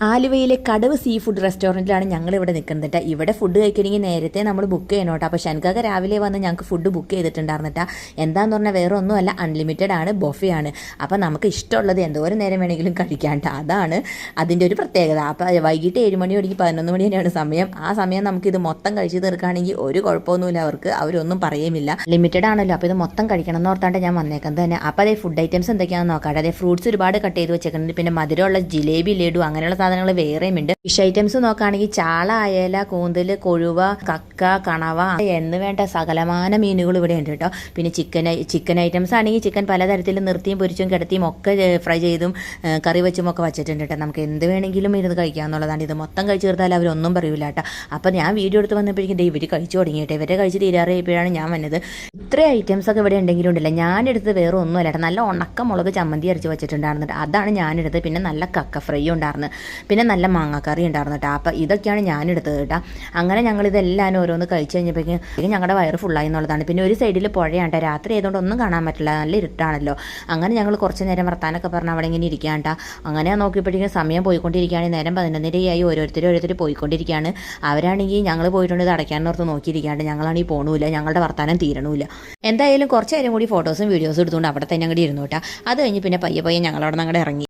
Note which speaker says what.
Speaker 1: ആലുവയിലെ കടവ് sea food റെസ്റ്റോറന്റിലാണ് ഞങ്ങൾ ഇവിടെ നിൽക്കുന്നത് ഇവിടെ ഫുഡ് കഴിക്കണമെങ്കിൽ നേരത്തെ നമ്മൾ ബുക്ക് ചെയ്യണം കേട്ടോ അപ്പോൾ ശനിക്കാക്ക രാവിലെ വന്ന് ഞങ്ങൾക്ക് ഫുഡ് ബുക്ക് ചെയ്തിട്ടുണ്ടായിരുന്നു കേട്ടോ എന്താന്ന് പറഞ്ഞാൽ വേറെ ഒന്നുമല്ല അൺലിമിറ്റഡ് ആണ് ബൊഫയാണ് അപ്പോൾ നമുക്ക് ഇഷ്ടമുള്ളത് എന്തോരം നേരം വേണമെങ്കിലും കഴിക്കാം കേട്ടോ അതാണ് അതിന്റെ ഒരു പ്രത്യേകത. അപ്പോൾ വൈകിട്ട് ഏഴ് മണി ഒടുക്കി പതിനൊന്ന് മണി തന്നെയാണ് സമയം. ആ സമയം നമുക്കിത് മൊത്തം കഴിച്ച് തീർക്കുകയാണെങ്കിൽ ഒരു കുഴപ്പമൊന്നുമില്ല അവർക്ക്. അവരൊന്നും പറയുമില്ല ലിമിറ്റഡ് ആണല്ലോ അപ്പോൾ ഇത് മൊത്തം കഴിക്കണം എന്ന് ഓർത്താണ്ട് ഞാൻ വന്നേക്കുന്നത് തന്നെ. അപ്പോൾ അതേ ഫുഡ് ഐറ്റംസ് എന്തൊക്കെയാണെന്ന് നോക്കാം അതേ ഫ്രൂട്ട്സ് ഒരുപാട് കട്ട് ചെയ്ത് വെച്ചേക്കുന്നുണ്ട്. പിന്നെ മധുരമുള്ള ജിലേബി ലഡു അങ്ങനെയുള്ള സാധനങ്ങൾ വേറെയും ഉണ്ട്. ഫിഷ് ഐറ്റംസ് നോക്കുകയാണെങ്കിൽ ചാള അയല കൂന്തൽ കൊഴുവ കക്ക കണവ എന്ന് വേണ്ട സകലമാന മീനുകൾ ഇവിടെ ഉണ്ട് കേട്ടോ. പിന്നെ ചിക്കൻ ചിക്കൻ ഐറ്റംസ് ആണെങ്കിൽ ചിക്കൻ പലതരത്തിലും നിർത്തിയും പൊരിച്ചും കിടത്തിയും ഒക്കെ ഫ്രൈ ചെയ്തും കറി വെച്ചും ഒക്കെ വെച്ചിട്ടുണ്ട് കേട്ടോ. നമുക്ക് എന്ത് വേണമെങ്കിലും ഇരുന്ന് കഴിക്കാമെന്നുള്ളതാണ് ഇത് മൊത്തം കഴിച്ച് തീർത്താൽ അവരൊന്നും പറയൂല കേട്ടോ. അപ്പോൾ ഞാൻ വീഡിയോ എടുത്ത് വന്നപ്പോഴേക്കും ഇവർ കഴിച്ചു തുടങ്ങിയിട്ട് ഇവരെ കഴിച്ച് തീരാറിയപ്പോഴാണ് ഞാൻ വന്നത്. ഇത്ര ഐറ്റംസ് ഒക്കെ ഇവിടെ ഉണ്ടെങ്കിലും ഉണ്ടല്ലോ. ഞാനെടുത്ത് വേറെ ഒന്നുമല്ല കേട്ടോ. നല്ല ഉണക്ക മുളക് ചമ്മന്തി അരച്ച് വെച്ചിട്ടുണ്ടായിരുന്നു അതാണ് ഞാനെടുത്തത്. പിന്നെ നല്ല കക്ക ഫ്രൈ ഉണ്ടായിരുന്നു. പിന്നെ നല്ല മാങ്ങാക്കറി ഉണ്ടായിരുന്നു കേട്ടോ അപ്പോൾ ഇതൊക്കെയാണ് ഞാനെടുത്തത് കേട്ടോ അങ്ങനെ ഞങ്ങൾ ഇതെല്ലാം ഓരോന്ന് കഴിച്ച് കഴിഞ്ഞപ്പോഴേക്കും ഞങ്ങളുടെ വയറ് ഫുള്ളായി എന്നുള്ളതാണ്. പിന്നെ ഒരു സൈഡിൽ പുഴയാണ് കേട്ടോ രാത്രി ആയതുകൊണ്ട് ഒന്നും കാണാൻ പറ്റില്ല. നല്ല ഇരുട്ടാണല്ലോ. അങ്ങനെ ഞങ്ങൾ കുറച്ച് നേരം വർത്താനൊക്കെ പറഞ്ഞ് അവിടെ ഇങ്ങനെ ഇരിക്കാണ്ട അങ്ങനെ നോക്കിയപ്പോഴേക്കും സമയം പോയിക്കൊണ്ടിരിക്കുകയാണ്. നേരം പതിനൊന്നരയായി. ഓരോരുത്തർ ഓരോരുത്തർ പോയിക്കൊണ്ടിരിക്കുകയാണ്. അവരാണെങ്കിൽ ഞങ്ങൾ പോയിട്ടുണ്ട് ഇത് അടയ്ക്കാനോർത്ത് നോക്കിയിരിക്കാണ്ട് ഞങ്ങളാണെങ്കിൽ പോകണമില്ല ഞങ്ങളുടെ വർത്താനം തീരണമില്ല എന്തായാലും കുറച്ച് നേരം കൂടി ഫോട്ടോസും വീഡിയോസും എടുത്തുകൊണ്ട് അവിടെ തന്നെ അങ്ങോട്ട് ഇരുന്നു കേട്ടോ അത് കഴിഞ്ഞ് പിന്നെ പയ്യെ പയ്യെ ഞങ്ങളവിടെ നിന്ന് അങ്ങോട്ട് ഇറങ്ങി.